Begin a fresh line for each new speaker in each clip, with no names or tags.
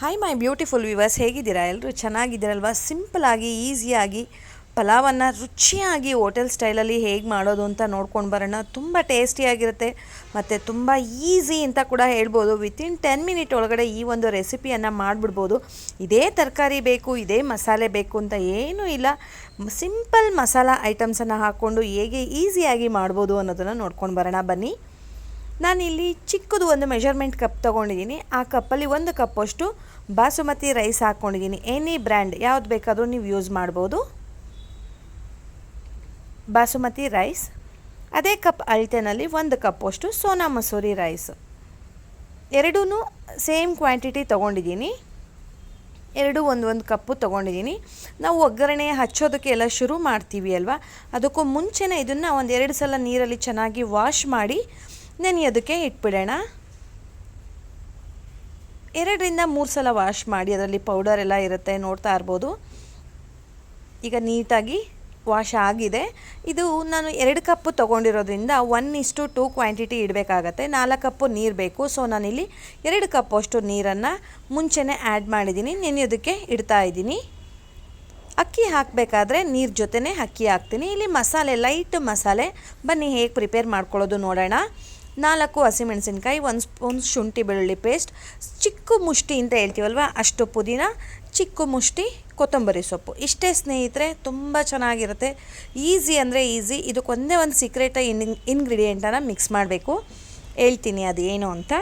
Hi my beautiful viewers ಹೇಗಿದ್ದೀರಾ? ಎಲ್ಲರೂ ಚೆನ್ನಾಗಿದ್ದೀರಲ್ವಾ? ಸಿಂಪಲಾಗಿ ಈಸಿಯಾಗಿ ಪಲಾವನ್ನು ರುಚಿಯಾಗಿ ಹೋಟೆಲ್ ಸ್ಟೈಲಲ್ಲಿ ಹೇಗೆ ಮಾಡೋದು ಅಂತ ನೋಡ್ಕೊಂಡು ಬರೋಣ. ತುಂಬ ಟೇಸ್ಟಿಯಾಗಿರುತ್ತೆ ಮತ್ತು ತುಂಬ ಈಸಿ ಅಂತ ಕೂಡ ಹೇಳ್ಬೋದು. ವಿತಿನ್ ಟೆನ್ ಮಿನಿಟ್ ಒಳಗಡೆ ಈ ಒಂದು ರೆಸಿಪಿಯನ್ನು ಮಾಡಿಬಿಡ್ಬೋದು. ಇದೇ ತರಕಾರಿ ಬೇಕು, ಇದೇ ಮಸಾಲೆ ಬೇಕು ಅಂತ ಏನೂ ಇಲ್ಲ. ಸಿಂಪಲ್ ಮಸಾಲ ಐಟಮ್ಸನ್ನು ಹಾಕ್ಕೊಂಡು ಹೇಗೆ ಈಸಿಯಾಗಿ ಮಾಡ್ಬೋದು ಅನ್ನೋದನ್ನು ನೋಡ್ಕೊಂಡು ಬರೋಣ. ಬನ್ನಿ. ನಾನಿಲ್ಲಿ ಚಿಕ್ಕದು ಒಂದು ಮೆಷರ್ಮೆಂಟ್ ಕಪ್ ತೊಗೊಂಡಿದ್ದೀನಿ. ಆ ಕಪ್ಪಲ್ಲಿ ಒಂದು ಕಪ್ಪಷ್ಟು ಬಾಸುಮತಿ ರೈಸ್ ಹಾಕ್ಕೊಂಡಿದ್ದೀನಿ ಎನಿ ಬ್ರ್ಯಾಂಡ್ ಯಾವ್ದು ಬೇಕಾದರೂ ನೀವು ಯೂಸ್ ಮಾಡ್ಬೋದು. ಬಾಸುಮತಿ ರೈಸ್ ಅದೇ ಕಪ್ ಅಳತೆನಲ್ಲಿ ಒಂದು ಕಪ್ಪಷ್ಟು ಸೋನಾ ಮಸೂರಿ ರೈಸ್ ಎರಡೂ ಸೇಮ್ ಕ್ವಾಂಟಿಟಿ ತೊಗೊಂಡಿದ್ದೀನಿ. ಎರಡು ಒಂದು ಒಂದು ಕಪ್ಪು ತೊಗೊಂಡಿದ್ದೀನಿ. ನಾವು ಒಗ್ಗರಣೆ ಹಚ್ಚೋದಕ್ಕೆ ಎಲ್ಲ ಶುರು ಮಾಡ್ತೀವಿ ಅಲ್ವಾ? ಅದಕ್ಕೂ ಮುಂಚೆನೇ ಇದನ್ನು ಒಂದು ಎರಡು ಸಲ ನೀರಲ್ಲಿ ಚೆನ್ನಾಗಿ ವಾಶ್ ಮಾಡಿ ನೆನೆಯೋದಕ್ಕೆ ಇಟ್ಬಿಡೋಣ. ಎರಡರಿಂದ ಮೂರು ಸಲ ವಾಶ್ ಮಾಡಿ, ಅದರಲ್ಲಿ ಪೌಡರ್ ಎಲ್ಲ ಇರುತ್ತೆ, ನೋಡ್ತಾ ಇರ್ಬೋದು. ಈಗ ನೀಟಾಗಿ ವಾಶ್ ಆಗಿದೆ. ಇದು ನಾನು ಎರಡು ಕಪ್ಪು ತೊಗೊಂಡಿರೋದ್ರಿಂದ ಒನ್ ಇಷ್ಟು ಟೂ ಕ್ವಾಂಟಿಟಿ ಇಡಬೇಕಾಗತ್ತೆ. ನಾಲ್ಕು ಕಪ್ಪು ನೀರು ಬೇಕು. ಸೊ ನಾನಿಲ್ಲಿ ಎರಡು ಕಪ್ಪಷ್ಟು ನೀರನ್ನು ಮುಂಚೆನೇ ಆ್ಯಡ್ ಮಾಡಿದ್ದೀನಿ. ನೆನೆಯೋದಕ್ಕೆ ಇಡ್ತಾ ಇದ್ದೀನಿ. ಅಕ್ಕಿ ಹಾಕಬೇಕಾದ್ರೆ ನೀರು ಜೊತೆನೇ ಅಕ್ಕಿ ಹಾಕ್ತೀನಿ. ಇಲ್ಲಿ ಮಸಾಲೆ ಲೈಟ್ ಮಸಾಲೆ. ಬನ್ನಿ, ಹೇಗೆ ಪ್ರಿಪೇರ್ ಮಾಡ್ಕೊಳ್ಳೋದು ನೋಡೋಣ. ನಾಲ್ಕು ಹಸಿಮೆಣಸಿನ್ಕಾಯಿ ಒಂದು ಸ್ಪೂನ್ ಶುಂಠಿ ಬೆಳ್ಳುಳ್ಳಿ ಪೇಸ್ಟ್, ಚಿಕ್ಕ ಮುಷ್ಟಿ ಅಂತ ಹೇಳ್ತೀವಲ್ವ, ಅಷ್ಟು ಪುದೀನ, ಚಿಕ್ಕ ಮುಷ್ಟಿ, ಕೊತ್ತಂಬರಿ ಸೊಪ್ಪು. ಇಷ್ಟೇ ಸ್ನೇಹಿತರೆ, ತುಂಬ ಚೆನ್ನಾಗಿರುತ್ತೆ. ಈಸಿ ಅಂದರೆ ಈಸಿ. ಇದಕ್ಕೊಂದೇ ಒಂದು ಸೀಕ್ರೆಟ್ ಇನ್ ಇನ್ಗ್ರೀಡಿಯೆಂಟನ್ನು ಮಿಕ್ಸ್ ಮಾಡಬೇಕು. ಹೇಳ್ತೀನಿ ಅದು ಏನು ಅಂತ.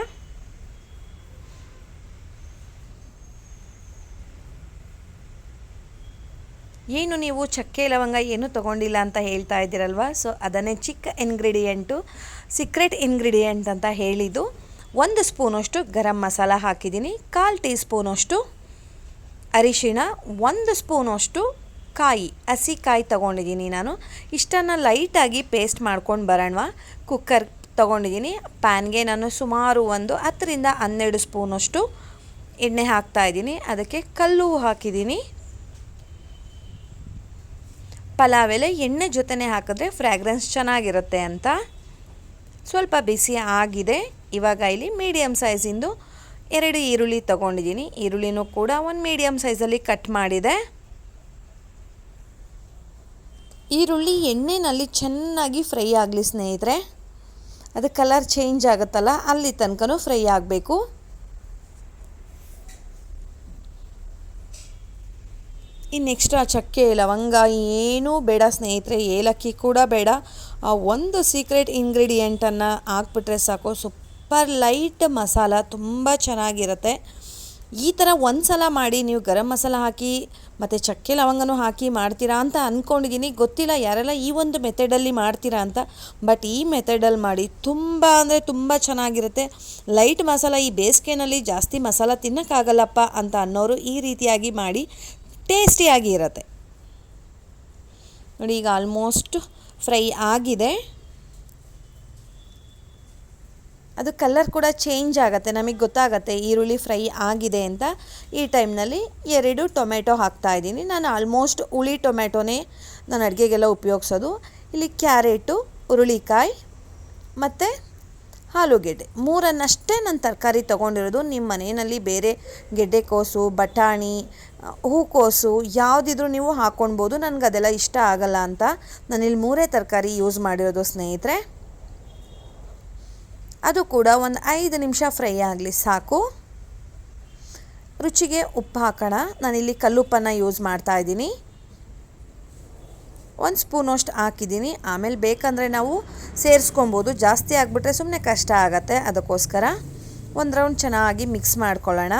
ಏನು ನೀವು ಚಕ್ಕೆ ಲವಂಗ ಏನು ತೊಗೊಂಡಿಲ್ಲ ಅಂತ ಹೇಳ್ತಾ ಇದ್ದೀರಲ್ವ? ಸೊ ಅದನ್ನೇ ಚಿಕ್ಕ ಇನ್ಗ್ರೀಡಿಯೆಂಟು ಸೀಕ್ರೆಟ್ ಇನ್ಗ್ರೀಡಿಯೆಂಟ್ ಅಂತ ಹೇಳಿದ್ದು ಒಂದು ಸ್ಪೂನಷ್ಟು ಗರಂ ಮಸಾಲ ಹಾಕಿದ್ದೀನಿ, ಕಾಲು ಟೀ ಸ್ಪೂನಷ್ಟು ಅರಿಶಿಣ, ಒಂದು ಸ್ಪೂನಷ್ಟು ಕಾಯಿ, ಹಸಿ ಕಾಯಿ ತೊಗೊಂಡಿದ್ದೀನಿ ನಾನು. ಇಷ್ಟನ್ನು ಲೈಟಾಗಿ ಪೇಸ್ಟ್ ಮಾಡ್ಕೊಂಡು ಬರೋಣ ಕುಕ್ಕರ್ ತೊಗೊಂಡಿದ್ದೀನಿ ಪ್ಯಾನ್ಗೆ ನಾನು ಸುಮಾರು ಒಂದು ಹತ್ತರಿಂದ ಹನ್ನೆರಡು ಸ್ಪೂನಷ್ಟು ಎಣ್ಣೆ ಹಾಕ್ತಾಯಿದ್ದೀನಿ ಅದಕ್ಕೆ ಕಲ್ಲು ಹಾಕಿದ್ದೀನಿ. ಪಲಾವ್ ಎಲೆ ಎಣ್ಣೆ ಜೊತೆನೇ ಹಾಕಿದ್ರೆ ಫ್ರ್ಯಾಗ್ರೆನ್ಸ್ ಚೆನ್ನಾಗಿರುತ್ತೆ ಅಂತ. ಸ್ವಲ್ಪ ಬಿಸಿ ಆಗಿದೆ. ಇವಾಗ ಇಲ್ಲಿ ಮೀಡಿಯಮ್ ಸೈಜಿಂದು ಎರಡು ಈರುಳ್ಳಿ ತೊಗೊಂಡಿದ್ದೀನಿ. ಈರುಳ್ಳಿನೂ ಕೂಡ ಒಂದು ಮೀಡಿಯಮ್ ಸೈಜಲ್ಲಿ ಕಟ್ ಮಾಡಿದೆ. ಈರುಳ್ಳಿ ಎಣ್ಣೆನಲ್ಲಿ ಚೆನ್ನಾಗಿ ಫ್ರೈ ಆಗಲಿ ಸ್ನೇಹಿತರೆ. ಅದು ಕಲರ್ ಚೇಂಜ್ ಆಗುತ್ತಲ್ಲ, ಅಲ್ಲಿ ತನಕನೂ ಫ್ರೈ ಆಗಬೇಕು. ಇನ್ನು ಎಕ್ಸ್ಟ್ರಾ ಚಕ್ಕೆ ಲವಂಗ ಏನೂ ಬೇಡ ಸ್ನೇಹಿತರೆ, ಏಲಕ್ಕಿ ಕೂಡ ಬೇಡ. ಒಂದು ಸೀಕ್ರೆಟ್ ಇಂಗ್ರೀಡಿಯೆಂಟನ್ನು ಹಾಕ್ಬಿಟ್ರೆ ಸಾಕು. ಸೂಪರ್ ಲೈಟ್ ಮಸಾಲ, ತುಂಬ ಚೆನ್ನಾಗಿರುತ್ತೆ. ಈ ಥರ ಒಂದು ಸಲ ಮಾಡಿ ನೀವು ಗರಂ ಮಸಾಲ ಹಾಕಿ, ಮತ್ತು ಚಕ್ಕೆ, ಲವಂಗನೂ ಹಾಕಿ ಮಾಡ್ತೀರಾ ಅಂತ ಅಂದ್ಕೊಂಡಿದ್ದೀನಿ ಗೊತ್ತಿಲ್ಲ ಯಾರೆಲ್ಲ ಈ ಒಂದು ಮೆಥಡಲ್ಲಿ ಮಾಡ್ತೀರಾ ಅಂತ. ಬಟ್ ಈ ಮೆಥಡಲ್ಲಿ ಮಾಡಿ ತುಂಬ ಅಂದರೆ ತುಂಬ ಚೆನ್ನಾಗಿರುತ್ತೆ. ಲೈಟ್ ಮಸಾಲ, ಈ ಬೇಸಿಗೆನಲ್ಲಿ ಜಾಸ್ತಿ ಮಸಾಲ ತಿನ್ನೋಕ್ಕಾಗಲ್ಲಪ್ಪ ಅಂತ ಅನ್ನೋರು ಈ ರೀತಿಯಾಗಿ ಮಾಡಿ ಟೇಸ್ಟಿಯಾಗಿ ಇರುತ್ತೆ. ನೋಡಿ, ಈಗ ಆಲ್ಮೋಸ್ಟ್ ಫ್ರೈ ಆಗಿದೆ. ಅದು ಕಲರ್ ಕೂಡ ಚೇಂಜ್ ಆಗುತ್ತೆ, ನಮಗೆ ಗೊತ್ತಾಗತ್ತೆ, ಈರುಳ್ಳಿ ಫ್ರೈ ಆಗಿದೆ ಅಂತ. ಈ ಟೈಮ್ನಲ್ಲಿ ಎರಡು ಟೊಮೆಟೊ ಹಾಕ್ತಾಯಿದ್ದೀನಿ ನಾನು ಆಲ್ಮೋಸ್ಟ್ ಹುಳಿ ಟೊಮೆಟೊನೇ ನಾನು ಅಡುಗೆಗೆಲ್ಲ ಉಪಯೋಗಿಸೋದು. ಇಲ್ಲಿ ಕ್ಯಾರೆಟು, ಹುರುಳಿಕಾಯಿ, ಮತ್ತು ಆಲೂಗೆಡ್ಡೆ ಮೂರನ್ನಷ್ಟೇ ನಾನು ತರಕಾರಿ ತೊಗೊಂಡಿರೋದು. ನಿಮ್ಮ ಮನೆಯಲ್ಲಿ ಬೇರೆ ಗೆಡ್ಡೆಕೋಸು ಬಟಾಣಿ ಹೂಕೋಸು ಯಾವುದಿದ್ರೂ ನೀವು ಹಾಕ್ಕೊಳ್ಬೋದು ನನಗೆ ಅದೆಲ್ಲ ಇಷ್ಟ ಆಗಲ್ಲ ಅಂತ ನಾನಿಲ್ಲಿ ಮೂರೇ ತರಕಾರಿ ಯೂಸ್ ಮಾಡಿರೋದು ಸ್ನೇಹಿತರೆ. ಅದು ಕೂಡ ಒಂದು ಐದು ನಿಮಿಷ ಫ್ರೈ ಆಗಲಿ ಸಾಕು. ರುಚಿಗೆ ಉಪ್ಪು ಹಾಕೋಣ. ನಾನಿಲ್ಲಿ ಕಲ್ಲುಪ್ಪನ್ನು ಯೂಸ್ ಮಾಡ್ತಾ ಇದ್ದೀನಿ. ಒಂದು ಸ್ಪೂನಷ್ಟು ಹಾಕಿದ್ದೀನಿ. ಆಮೇಲೆ ಬೇಕಂದರೆ ನಾವು ಸೇರಿಸ್ಕೊಬೋದು. ಜಾಸ್ತಿ ಆಗಿಬಿಟ್ರೆ ಸುಮ್ಮನೆ ಕಷ್ಟ ಆಗುತ್ತೆ. ಅದಕ್ಕೋಸ್ಕರ ಒಂದು ರೌಂಡ್ ಚೆನ್ನಾಗಿ ಮಿಕ್ಸ್ ಮಾಡ್ಕೊಳ್ಳೋಣ.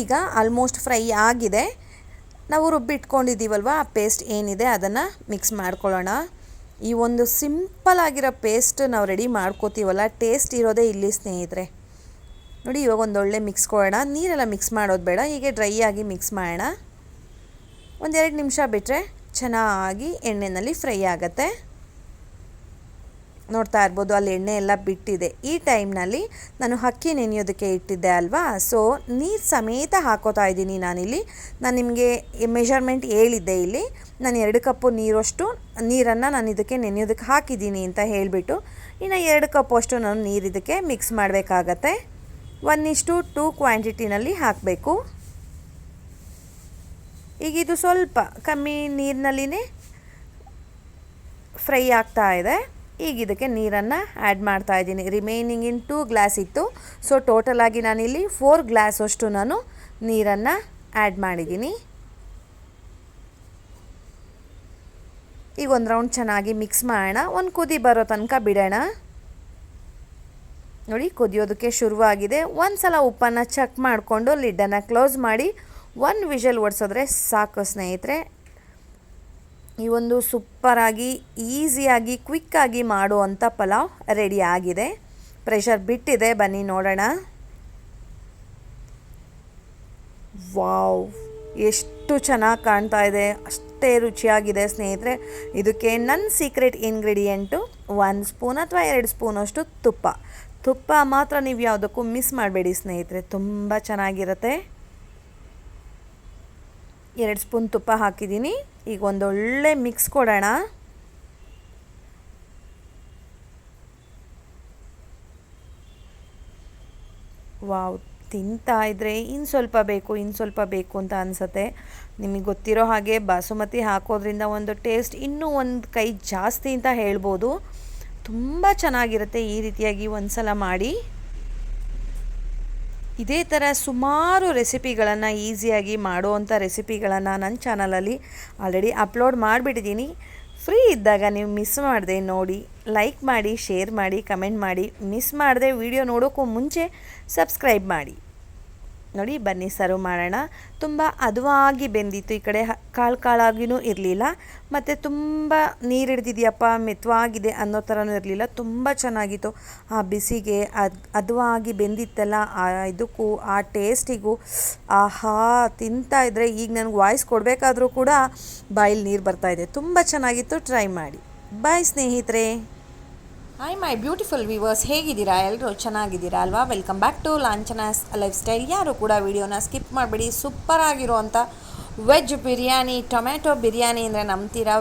ಈಗ ಆಲ್ಮೋಸ್ಟ್ ಫ್ರೈ ಆಗಿದೆ. ನಾವು ರುಬ್ಬಿಟ್ಕೊಂಡಿದ್ದೀವಲ್ವ? ಆ ಪೇಸ್ಟ್ ಏನಿದೆ ಅದನ್ನು ಮಿಕ್ಸ್ ಮಾಡ್ಕೊಳ್ಳೋಣ. ಈ ಒಂದು ಸಿಂಪಲ್ ಆಗಿರೋ ಪೇಸ್ಟ್ ನಾವು ರೆಡಿ ಮಾಡ್ಕೋತೀವಲ್ಲ, ಟೇಸ್ಟ್ ಇರೋದೇ ಇಲ್ಲಿ ಸ್ನೇಹಿತರೆ. ನೋಡಿ, ಇವಾಗ ಒಂದೊಳ್ಳೆ ಮಿಕ್ಸ್ ಕೊಡೋಣ. ನೀರೆಲ್ಲ ಮಿಕ್ಸ್ ಮಾಡೋದು ಬೇಡ. ಹೀಗೆ ಡ್ರೈ ಆಗಿ ಮಿಕ್ಸ್ ಮಾಡೋಣ. ಒಂದೆರಡು ನಿಮಿಷ ಬಿಟ್ಟರೆ ಚೆನ್ನಾಗಿ ಎಣ್ಣೆಯಲ್ಲಿ ಫ್ರೈ ಆಗುತ್ತೆ. ನೋಡ್ತಾ ಇರ್ಬೋದು, ಅಲ್ಲಿ ಎಣ್ಣೆ ಎಲ್ಲ ಬಿಟ್ಟಿದೆ. ಈ ಟೈಮ್ನಲ್ಲಿ ನಾನು ಹಕ್ಕಿ ನೆನೆಯೋದಕ್ಕೆ ಇಟ್ಟಿದ್ದೆ ಅಲ್ವಾ? ಸೊ ನೀರು ಸಮೇತ ಹಾಕೋತಾ ಇದ್ದೀನಿ ನಾನಿಲ್ಲಿ. ನಾನು ನಿಮಗೆ ಮೆಷರ್ಮೆಂಟ್ ಹೇಳಿದ್ದೆ ಇಲ್ಲಿ. ನಾನು ಎರಡು ಕಪ್ಪು ನೀರಷ್ಟು, ನೀರನ್ನು ನಾನು ಇದಕ್ಕೆ ನೆನೆಯೋದಕ್ಕೆ ಹಾಕಿದ್ದೀನಿ ಅಂತ ಹೇಳಿಬಿಟ್ಟು, ಇನ್ನು ಎರಡು ಕಪ್ಪು ಅಷ್ಟು ನಾನು ನೀರು ಇದಕ್ಕೆ ಮಿಕ್ಸ್ ಮಾಡಬೇಕಾಗತ್ತೆ. ಒನ್ ಇಷ್ಟು ಟೂ ಕ್ವಾಂಟಿಟಿನಲ್ಲಿ ಹಾಕಬೇಕು. ಈಗ ಇದು ಸ್ವಲ್ಪ ಕಮ್ಮಿ ನೀರಿನಲ್ಲಿನೇ ಫ್ರೈ ಆಗ್ತಾ ಇದೆ. ಈಗ ಇದಕ್ಕೆ ನೀರನ್ನು ಆ್ಯಡ್ ಮಾಡ್ತಾ ಇದ್ದೀನಿ. ರಿಮೈನಿಂಗ್ ಇನ್ ಟೂ ಗ್ಲಾಸ್ ಇತ್ತು. ಸೊ ಟೋಟಲಾಗಿ ನಾನಿಲ್ಲಿ ಫೋರ್ ಗ್ಲಾಸ್ ಅಷ್ಟು ನಾನು ನೀರನ್ನು ಆ್ಯಡ್ ಮಾಡಿದ್ದೀನಿ. ಈಗ ಒಂದು ರೌಂಡ್ ಚೆನ್ನಾಗಿ ಮಿಕ್ಸ್ ಮಾಡೋಣ. ಒಂದು ಕುದಿ ಬರೋ ತನಕ ಬಿಡೋಣ. ನೋಡಿ, ಕುದಿಯೋದಕ್ಕೆ ಶುರುವಾಗಿದೆ. ಒಂದು ಸಲ ಉಪ್ಪನ್ನು ಚೆಕ್ ಮಾಡಿಕೊಂಡು ಲಿಡ್ಡನ್ನು ಕ್ಲೋಸ್ ಮಾಡಿ ಒಂದು ವಿಷಲ್ ಒಡಿಸಿದ್ರೆ ಸಾಕು ಸ್ನೇಹಿತರೆ. ಈ ಒಂದು ಸೂಪರಾಗಿ, ಈಸಿಯಾಗಿ ಕ್ವಿಕ್ಕಾಗಿ ಮಾಡುವಂಥ ಪಲಾವ್ ರೆಡಿ ಆಗಿದೆ. ಪ್ರೆಷರ್ ಬಿಟ್ಟಿದೆ, ಬನ್ನಿ ನೋಡೋಣ. ವಾವ್, ಎಷ್ಟು ಚೆನ್ನಾಗಿ ಕಾಣ್ತಾ ಇದೆ. ಅಷ್ಟೇ ರುಚಿಯಾಗಿದೆ ಸ್ನೇಹಿತರೆ. ಇದಕ್ಕೆ ನನ್ನ ಸೀಕ್ರೆಟ್ ಇಂಗ್ರೀಡಿಯೆಂಟು ಒಂದು ಸ್ಪೂನ್ ಅಥವಾ ಎರಡು ಸ್ಪೂನಷ್ಟು ತುಪ್ಪ. ತುಪ್ಪ ಮಾತ್ರ ನೀವು ಯಾವುದಕ್ಕೂ ಮಿಸ್ ಮಾಡಬೇಡಿ ಸ್ನೇಹಿತರೆ, ತುಂಬ ಚೆನ್ನಾಗಿರುತ್ತೆ. ಎರಡು ಸ್ಪೂನ್ ತುಪ್ಪ ಹಾಕಿದ್ದೀನಿ, ಈಗ ಒಂದೊಳ್ಳೆ ಮಿಕ್ಸ್ ಕೊಡೋಣ. ವಾವ್, ತಿಂತಾ ಇದ್ರೆ ಇನ್ನು ಸ್ವಲ್ಪ ಬೇಕು ಇನ್ನು ಸ್ವಲ್ಪ ಬೇಕು ಅಂತ ಅನಿಸುತ್ತೆ. ನಿಮಗೆ ಗೊತ್ತಿರೋ ಹಾಗೆ ಬಾಸುಮತಿ ಹಾಕೋದ್ರಿಂದ ಒಂದು ಟೇಸ್ಟ್ ಇನ್ನೂ ಒಂದು ಕೈ ಜಾಸ್ತಿ ಅಂತ ಹೇಳ್ಬೋದು. ತುಂಬ ಚೆನ್ನಾಗಿರುತ್ತೆ ಈ ರೀತಿಯಾಗಿ ಒಂದು ಸಲ ಮಾಡಿ. ಇದೇ ಥರ ಸುಮಾರು ರೆಸಿಪಿಗಳನ್ನು ಈಸಿಯಾಗಿ ಮಾಡುವಂಥ ರೆಸಿಪಿಗಳನ್ನು ನನ್ನ ಚಾನಲಲ್ಲಿ ಆಲ್ರೆಡಿ ಅಪ್ಲೋಡ್ ಮಾಡಿಬಿಟ್ಟಿದ್ದೀನಿ. ಫ್ರೀ ಇದ್ದಾಗ ನೀವು ಮಿಸ್ ಮಾಡಿದೆ ನೋಡಿ ಲೈಕ್ ಮಾಡಿ ಶೇರ್ ಮಾಡಿ ಕಮೆಂಟ್ ಮಾಡಿ ಮಿಸ್ ಮಾಡದೆ ವಿಡಿಯೋ ನೋಡೋಕ್ಕೂ ಮುಂಚೆ ಸಬ್ಸ್ಕ್ರೈಬ್ ಮಾಡಿ. ನೋಡಿ, ಬನ್ನಿ ಸರ್ವ್ ಮಾಡೋಣ ತುಂಬ ಹದವಾಗಿ ಬೆಂದಿತ್ತು. ಈ ಕಡೆ ಕಾಳು ಕಾಳಾಗಿಯೂ ಇರಲಿಲ್ಲ. ಮತ್ತು ತುಂಬ ನೀರು ಹಿಡ್ದಿದೆಯಪ್ಪ ಮೆತ್ತವಾಗಿದೆ ಅನ್ನೋ ಥರನೂ ಇರಲಿಲ್ಲ. ತುಂಬ ಚೆನ್ನಾಗಿತ್ತು. ಆ ಬಿಸಿಗೆ ಅದು ಹದವಾಗಿ ಬೆಂದಿತ್ತಲ್ಲ, ಆ ಇದಕ್ಕೂ, ಆ ಟೇಸ್ಟಿಗೂ ಆಹಾ, ತಿಂತಾ ಇದ್ದರೆ ಈಗ ನನಗೆ ವಾಯ್ಸ್ ಕೊಡಬೇಕಾದ್ರೂ ಕೂಡ ಬಾಯಲ್ಲಿ ನೀರು ಬರ್ತಾಯಿದೆ ತುಂಬ ಚೆನ್ನಾಗಿತ್ತು. ಟ್ರೈ ಮಾಡಿ. ಬಾಯ್ ಸ್ನೇಹಿತರೆ. ಹಾಯ್ ಮೈ ಬ್ಯೂಟಿಫುಲ್ ವ್ಯೂವರ್ಸ್ ಹೇಗಿದ್ದೀರಾ? ಎಲ್ಲರೂ ಚೆನ್ನಾಗಿದ್ದೀರಾ ಅಲ್ವಾ? Welcome back to Lanchana lifestyle ಯಾರು ಕೂಡ ವಿಡಿಯೋನ ಸ್ಕಿಪ್ ಮಾಡಿಬಿಡಿ. ಸೂಪರ್ ಆಗಿರುವಂಥ ವೆಜ್ ಬಿರಿಯಾನಿ ಟೊಮೆಟೊ ಬಿರಿಯಾನಿ ಅಂದರೆ ನಂಬ್ತೀರಾ?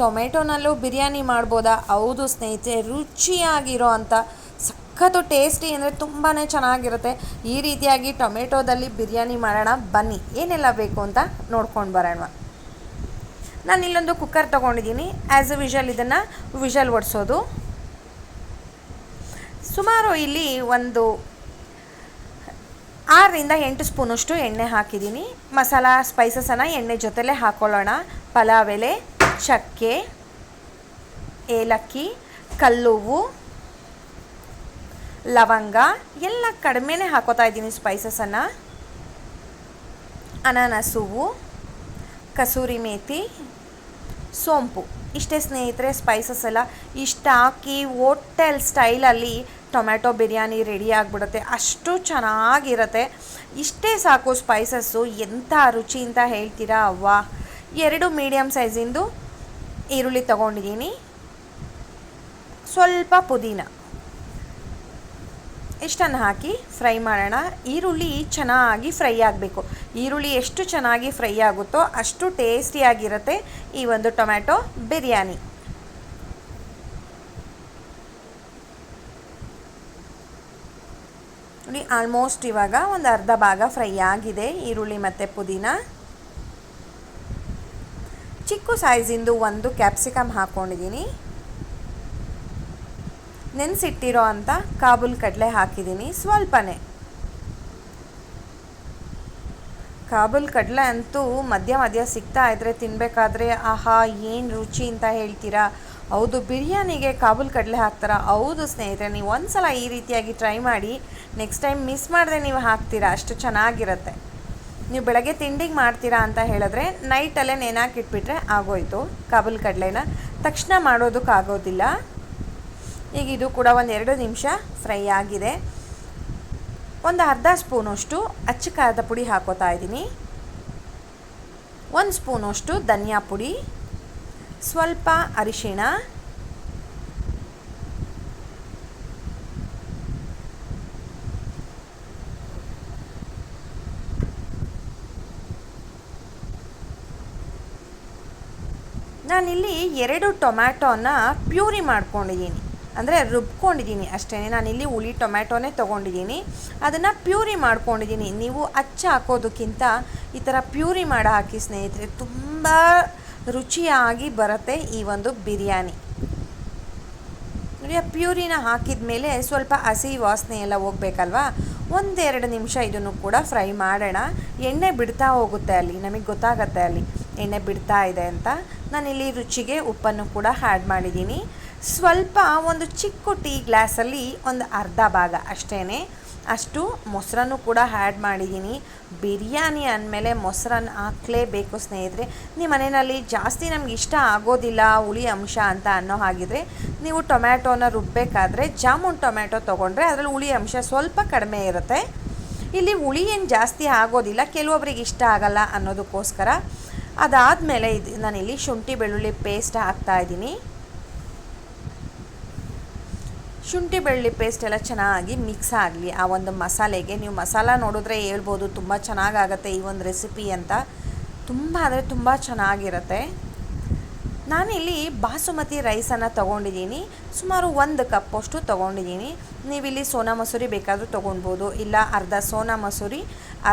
ಟೊಮೆಟೊನಲ್ಲೂ ಬಿರಿಯಾನಿ ಮಾಡ್ಬೋದಾ? ಹೌದು ಸ್ನೇಹಿತರೆ ರುಚಿಯಾಗಿರೋ ಅಂಥ ಸಖತ್ತು ಟೇಸ್ಟಿ ಅಂದರೆ ತುಂಬಾ ಚೆನ್ನಾಗಿರುತ್ತೆ. ಈ ರೀತಿಯಾಗಿ ಟೊಮೆಟೊದಲ್ಲಿ ಬಿರಿಯಾನಿ ಮಾಡೋಣ. ಬನ್ನಿ. ಏನೆಲ್ಲ ಬೇಕು ಅಂತ ನೋಡ್ಕೊಂಡು ಬರೋಣ. ನಾನು ಇಲ್ಲೊಂದು ಕುಕ್ಕರ್ ತೊಗೊಂಡಿದ್ದೀನಿ. ಆ್ಯಸ್ ಅ ವಿಷಲ್ ಇದನ್ನು ವಿಷಲ್ ಒಡಿಸೋದು ಸುಮಾರು ಇಲ್ಲಿ ಒಂದು ಆರರಿಂದ ಎಂಟು ಸ್ಪೂನಷ್ಟು ಎಣ್ಣೆ ಹಾಕಿದ್ದೀನಿ. ಮಸಾಲ ಸ್ಪೈಸಸನ್ನು ಎಣ್ಣೆ ಜೊತೆಲೇ ಹಾಕ್ಕೊಳ್ಳೋಣ ಪಲಾವ್ ಎಲೆ, ಚಕ್ಕೆ, ಏಲಕ್ಕಿ, ಕಲ್ಲುವು, ಲವಂಗ ಎಲ್ಲ ಕಡಿಮೆನೇ ಹಾಕೋತಾ ಇದ್ದೀನಿ ಸ್ಪೈಸಸನ್ನು ಅನಾನಸ್ ಕಸೂರಿ ಮೇಥಿ ಸೋಂಪು. ಇಷ್ಟೇ ಸ್ನೇಹಿತರೆ ಸ್ಪೈಸಸ್ ಎಲ್ಲ ಇಷ್ಟು ಹಾಕಿ ಹೋಟೆಲ್ ಸ್ಟೈಲಲ್ಲಿ ಟೊಮ್ಯಾಟೊ ಬಿರಿಯಾನಿ ರೆಡಿ ಆಗಿಬಿಡುತ್ತೆ. ಅಷ್ಟು ಚೆನ್ನಾಗಿರುತ್ತೆ. ಇಷ್ಟೇ ಸಾಕು ಸ್ಪೈಸಸ್ಸು ಎಂಥ ರುಚಿ ಅಂತ ಹೇಳ್ತೀರಾ ಅವ್ವಾ? ಎರಡು ಮೀಡಿಯಮ್ ಸೈಜಿಂದು ಈರುಳ್ಳಿ ತೊಗೊಂಡಿದ್ದೀನಿ. ಸ್ವಲ್ಪ ಪುದೀನ. ಇಷ್ಟನ್ನು ಹಾಕಿ ಫ್ರೈ ಮಾಡೋಣ. ಈರುಳ್ಳಿ ಚೆನ್ನಾಗಿ ಫ್ರೈ ಆಗಬೇಕು. ಈರುಳ್ಳಿ ಎಷ್ಟು ಚೆನ್ನಾಗಿ ಫ್ರೈ ಆಗುತ್ತೋ ಅಷ್ಟು ಟೇಸ್ಟಿಯಾಗಿರುತ್ತೆ ಈ ಒಂದು ಟೊಮ್ಯಾಟೊ ಬಿರಿಯಾನಿ. ನೋಡಿ, ಆಲ್ಮೋಸ್ಟ್ ಇವಾಗ ಒಂದು ಅರ್ಧ ಭಾಗ ಫ್ರೈ ಆಗಿದೆ. ಈರುಳ್ಳಿ ಮತ್ತು ಪುದೀನ. ಚಿಕ್ಕ ಸೈಜಿಂದು ಒಂದು ಕ್ಯಾಪ್ಸಿಕಮ್ ಹಾಕ್ಕೊಂಡಿದ್ದೀನಿ ನೆನೆಸಿಟ್ಟಿರೋ ಅಂಥ ಕಾಬೂಲ್ ಕಡಲೆ ಹಾಕಿದ್ದೀನಿ ಸ್ವಲ್ಪನೇ. ಕಾಬೂಲ್ ಕಡಲೆ ಅಂತೂ ಮಧ್ಯ ಮಧ್ಯ ಸಿಗ್ತಾ ಇದ್ದರೆ ತಿನ್ನಬೇಕಾದ್ರೆ ಆಹಾ, ಏನು ರುಚಿ ಅಂತ ಹೇಳ್ತೀರಾ? ಹೌದು, ಬಿರಿಯಾನಿಗೆ ಕಾಬೂಲ್ ಕಡಲೆ ಹಾಕ್ತಾರಾ. ಹೌದು ಸ್ನೇಹಿತರೆ, ನೀವು ಒಂದು ಸಲ ಈ ರೀತಿಯಾಗಿ ಟ್ರೈ ಮಾಡಿ. ನೆಕ್ಸ್ಟ್ ಟೈಮ್ ಮಿಸ್ ಮಾಡದೆ ನೀವು ಹಾಕ್ತೀರಾ, ಅಷ್ಟು ಚೆನ್ನಾಗಿರುತ್ತೆ. ನೀವು ಬೆಳಗ್ಗೆ ತಿಂಡಿಗೆ ಮಾಡ್ತೀರಾ ಅಂತ ಹೇಳಿದ್ರೆ ನೈಟಲ್ಲೇ ನೆನಾಕಿಟ್ಬಿಟ್ರೆ ಆಗೋಯ್ತು. ಕಾಬೂಲ್ ಕಡಲೆನ ತಕ್ಷಣ ಮಾಡೋದಕ್ಕಾಗೋದಿಲ್ಲ. ಈಗ ಇದು ಕೂಡ ಒಂದು ಎರಡು ನಿಮಿಷ ಫ್ರೈ ಆಗಿದೆ. ಒಂದು ಅರ್ಧ ಸ್ಪೂನಷ್ಟು ಅಚ್ಚ ಖಾರದ ಪುಡಿ ಹಾಕೋತಾ ಇದ್ದೀನಿ. ಒಂದು ಸ್ಪೂನಷ್ಟು ಧನಿಯಾ ಪುಡಿ, ಸ್ವಲ್ಪ ಅರಿಶಿಣ, ನಾನಿಲ್ಲಿ ಎರಡು ಟೊಮ್ಯಾಟೋನ ಪ್ಯೂರಿ ಮಾಡ್ಕೊಂಡಿದ್ದೀನಿ. ಅಂದರೆ ರುಬ್ಕೊಂಡಿದ್ದೀನಿ ಅಷ್ಟೇ. ಇಲ್ಲಿ ಹುಳಿ ಟೊಮ್ಯಾಟೊನೇ ತೊಗೊಂಡಿದ್ದೀನಿ. ಅದನ್ನು ಪ್ಯೂರಿ ಮಾಡ್ಕೊಂಡಿದ್ದೀನಿ. ನೀವು ಅಚ್ಚ ಹಾಕೋದಕ್ಕಿಂತ ಈ ಥರ ಪ್ಯೂರಿ ಮಾಡಿ ಹಾಕಿ ಸ್ನೇಹಿತರೆ, ತುಂಬ ರುಚಿಯಾಗಿ ಬರುತ್ತೆ ಈ ಒಂದು ಬಿರಿಯಾನಿ. ನೋಡಿ, ಆ ಪ್ಯೂರಿನ ಹಾಕಿದ ಮೇಲೆ ಸ್ವಲ್ಪ ಹಸಿ ವಾಸನೆ ಎಲ್ಲ ಹೋಗ್ಬೇಕಲ್ವಾ? ಒಂದೆರಡು ನಿಮಿಷ ಇದನ್ನು ಕೂಡ ಫ್ರೈ ಮಾಡೋಣ. ಎಣ್ಣೆ ಬಿಡ್ತಾ ಹೋಗುತ್ತೆ ಅಲ್ಲಿ. ನಮಗೆ ಗೊತ್ತಾಗತ್ತೆ ಅಲ್ಲಿ. ಎಣ್ಣೆ ಬಿಡ್ತಾ ಇದೆ ಅಂತ. ನಾನಿಲ್ಲಿ ರುಚಿಗೆ ಉಪ್ಪನ್ನು ಕೂಡ ಆ್ಯಡ್ ಮಾಡಿದ್ದೀನಿ. ಸ್ವಲ್ಪ ಒಂದು ಚಿಕ್ಕ ಟೀ ಗ್ಲಾಸಲ್ಲಿ ಒಂದು ಅರ್ಧ ಭಾಗ ಅಷ್ಟೇ ಅಷ್ಟು ಮೊಸರನ್ನು ಕೂಡ ಆ್ಯಡ್ ಮಾಡಿದ್ದೀನಿ. ಬಿರಿಯಾನಿ ಅಂದಮೇಲೆ ಮೊಸರನ್ನು ಹಾಕಲೇಬೇಕು ಸ್ನೇಹಿತರೆ. ನಿಮ್ಮ ಮನೆಯಲ್ಲಿ ಜಾಸ್ತಿ ನಮ್ಗೆ ಇಷ್ಟ ಆಗೋದಿಲ್ಲ ಹುಳಿ ಅಂಶ ಅಂತ ಅನ್ನೋ ಹಾಗಿದ್ರೆ ನೀವು ಟೊಮ್ಯಾಟೋನ ರುಬ್ಬಬೇಕಾದ್ರೆ ಜಾಮೂನ್ ಟೊಮ್ಯಾಟೊ ತೊಗೊಂಡ್ರೆ ಅದರಲ್ಲಿ ಹುಳಿ ಅಂಶ ಸ್ವಲ್ಪ ಕಡಿಮೆ ಇರುತ್ತೆ. ಇಲ್ಲಿ ಹುಳಿ ಏನು ಜಾಸ್ತಿ ಆಗೋದಿಲ್ಲ, ಕೆಲವೊಬ್ರಿಗೆ ಇಷ್ಟ ಆಗಲ್ಲ ಅನ್ನೋದಕ್ಕೋಸ್ಕರ. ಅದಾದಮೇಲೆ ಇದು ನಾನಿಲ್ಲಿ ಶುಂಠಿ ಬೆಳ್ಳುಳ್ಳಿ ಪೇಸ್ಟ್ ಹಾಕ್ತಾ ಇದ್ದೀನಿ ಶುಂಠಿ ಬೆಳ್ಳಿ ಪೇಸ್ಟ್ ಎಲ್ಲ ಚೆನ್ನಾಗಿ ಮಿಕ್ಸ್ ಆಗಲಿ, ಆ ಒಂದು ಮಸಾಲೆಗೆ. ನೀವು ಮಸಾಲ ನೋಡಿದ್ರೆ ಹೇಳ್ಬೋದು, ತುಂಬ ಚೆನ್ನಾಗಾಗತ್ತೆ ಈ ಒಂದು ರೆಸಿಪಿ ಅಂತ. ತುಂಬ ಅಂದರೆ ತುಂಬ ಚೆನ್ನಾಗಿರುತ್ತೆ. ನಾನಿಲ್ಲಿ ಬಾಸುಮತಿ ರೈಸನ್ನು ತೊಗೊಂಡಿದ್ದೀನಿ. ಸುಮಾರು ಒಂದು ಕಪ್ಪಷ್ಟು ತೊಗೊಂಡಿದ್ದೀನಿ. ನೀವಿಲ್ಲಿ ಸೋನಾ ಮಸೂರಿ ಬೇಕಾದರೂ ತೊಗೊಳ್ಬೋದು ಇಲ್ಲ ಅರ್ಧ ಸೋನಾ ಮಸೂರಿ,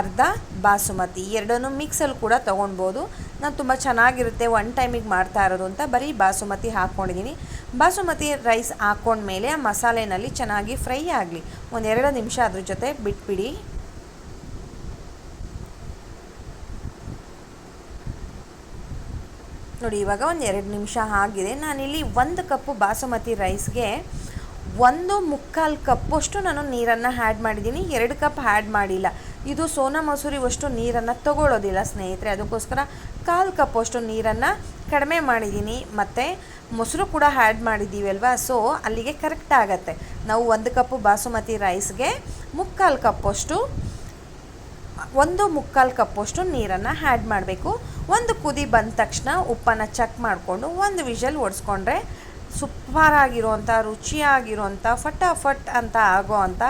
ಅರ್ಧ ಬಾಸುಮತಿ. ಎರಡನ್ನೂ ಮಿಕ್ಸಲ್ಲಿ ಕೂಡ ತೊಗೊಳ್ಬೋದು ನಾನು ತುಂಬ ಚೆನ್ನಾಗಿರುತ್ತೆ ಒನ್ ಟೈಮಿಗೆ ಮಾಡ್ತಾ ಇರೋದು ಅಂತ ಬರೀ ಬಾಸುಮತಿ ಹಾಕ್ಕೊಂಡಿದ್ದೀನಿ ಬಾಸುಮತಿ ರೈಸ್ ಹಾಕ್ಕೊಂಡ್ಮೇಲೆ ಆ ಮಸಾಲೆನಲ್ಲಿ ಚೆನ್ನಾಗಿ ಫ್ರೈ ಆಗಲಿ. ಒಂದೆರಡು ನಿಮಿಷ ಅದ್ರ ಜೊತೆ ಬಿಟ್ಬಿಡಿ. ನೋಡಿ, ಇವಾಗ ಒಂದು ಎರಡು ನಿಮಿಷ ಆಗಿದೆ. ನಾನಿಲ್ಲಿ ಒಂದು ಕಪ್ಪು ಬಾಸುಮತಿ ರೈಸ್ಗೆ ಒಂದು ಮುಕ್ಕಾಲು ಕಪ್ಪಷ್ಟು ನಾನು ನೀರನ್ನು ಹ್ಯಾಡ್ ಮಾಡಿದ್ದೀನಿ ಎರಡು ಕಪ್ ಹ್ಯಾಡ್ ಮಾಡಿಲ್ಲ. ಇದು ಸೋನಾ ಮಸೂರಿ ಅಷ್ಟು ನೀರನ್ನು ತಗೊಳ್ಳೋದಿಲ್ಲ ಸ್ನೇಹಿತರೆ. ಅದಕ್ಕೋಸ್ಕರ ಕಾಲು ಕಪ್ಪಷ್ಟು ನೀರನ್ನು ಕಡಿಮೆ ಮಾಡಿದ್ದೀನಿ. ಮತ್ತು ಮೊಸರು ಕೂಡ ಆ್ಯಡ್ ಮಾಡಿದ್ದೀವಿ ಅಲ್ವಾ? ಸೊ ಅಲ್ಲಿಗೆ ಕರೆಕ್ಟ್ ಆಗುತ್ತೆ. ನಾವು ಒಂದು ಕಪ್ಪು ಬಾಸುಮತಿ ರೈಸ್ಗೆ ಮುಕ್ಕಾಲು ಕಪ್ಪಷ್ಟು ಒಂದು ಮುಕ್ಕಾಲು ಕಪ್ಪಷ್ಟು ನೀರನ್ನು ಆ್ಯಡ್ ಮಾಡಬೇಕು. ಒಂದು ಕುದಿ ಬಂದ ತಕ್ಷಣ ಉಪ್ಪನ್ನು ಚೆಕ್ ಮಾಡಿಕೊಂಡು ಒಂದು ವಿಷಲ್ ಒಡಿಸ್ಕೊಂಡ್ರೆ ಸೂಪರಾಗಿರುವಂಥ ರುಚಿಯಾಗಿರೋಂಥ ಫಟಾಫಟ್ ಅಂತ ಆಗೋ ಅಂಥ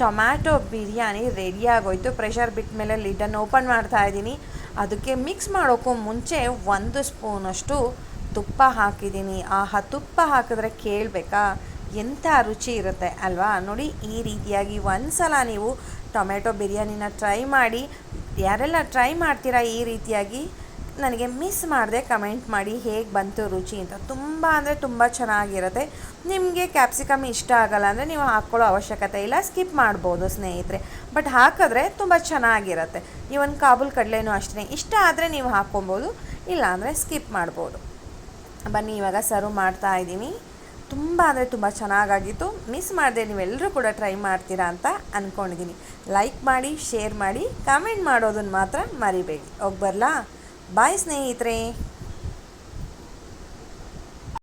ಟೊಮ್ಯಾಟೊ ಬಿರಿಯಾನಿ ರೆಡಿ ಆಗೋಯ್ತು. ಪ್ರೆಷರ್ ಬಿಟ್ಟ ಮೇಲೆ ಲಿಡ್ಡನ್ನು ಓಪನ್ ಮಾಡ್ತಾ ಇದ್ದೀನಿ. ಅದಕ್ಕೆ ಮಿಕ್ಸ್ ಮಾಡೋಕ್ಕೂ ಮುಂಚೆ ಒಂದು ಸ್ಪೂನಷ್ಟು ತುಪ್ಪ ಹಾಕಿದ್ದೀನಿ. ಆಹಾ ತುಪ್ಪ ಹಾಕಿದ್ರೆ ಕೇಳಬೇಕಾ? ಎಂಥ ರುಚಿ ಇರುತ್ತೆ ಅಲ್ವಾ? ನೋಡಿ, ಈ ರೀತಿಯಾಗಿ ಒಂದು ಸಲ ನೀವು ಟೊಮೆಟೊ ಬಿರಿಯಾನಿನ ಟ್ರೈ ಮಾಡಿ. ಯಾರೆಲ್ಲ ಟ್ರೈ ಮಾಡ್ತೀರಾ ಈ ರೀತಿಯಾಗಿ? ನನಗೆ ಮಿಸ್ ಮಾಡದೆ ಕಮೆಂಟ್ ಮಾಡಿ ಹೇಗೆ ಬಂತು ರುಚಿ ಅಂತ. ತುಂಬ ಅಂದರೆ ತುಂಬ ಚೆನ್ನಾಗಿರುತ್ತೆ. ನಿಮಗೆ ಕ್ಯಾಪ್ಸಿಕಮ್ ಇಷ್ಟ ಆಗಲ್ಲ ಅಂದರೆ ನೀವು ಹಾಕ್ಕೊಳ್ಳೋ ಅವಶ್ಯಕತೆ ಇಲ್ಲ ಸ್ಕಿಪ್ ಮಾಡ್ಬೋದು ಸ್ನೇಹಿತರೆ. ಬಟ್ ಹಾಕಿದ್ರೆ ತುಂಬ ಚೆನ್ನಾಗಿರುತ್ತೆ. ಇವನ್ ಕಾಬೂಲ್ ಕಡಲೆನೂ ಅಷ್ಟೇ, ಇಷ್ಟ ಆದರೆ ನೀವು ಹಾಕ್ಕೊಬೋದು ಇಲ್ಲಾಂದರೆ ಸ್ಕಿಪ್ ಮಾಡ್ಬೋದು. ಬನ್ನಿ, ಇವಾಗ ಸರ್ವ್ ಮಾಡ್ತಾ ಇದ್ದೀನಿ ತುಂಬ ಅಂದರೆ ತುಂಬ ಚೆನ್ನಾಗಾಗಿತ್ತು. ಮಿಸ್ ಮಾಡಿದೆ ನೀವೆಲ್ಲರೂ ಕೂಡ ಟ್ರೈ ಮಾಡ್ತೀರಾ ಅಂತ ಅಂದ್ಕೊಂಡಿದ್ದೀನಿ ಲೈಕ್ ಮಾಡಿ ಶೇರ್ ಮಾಡಿ ಕಾಮೆಂಟ್ ಮಾಡೋದನ್ನು ಮಾತ್ರ ಮರಿಬೇಡಿ. ಹೋಗಿ ಬರಲಾ ಬಾಯ್ ಸ್ನೇಹಿತರೆ.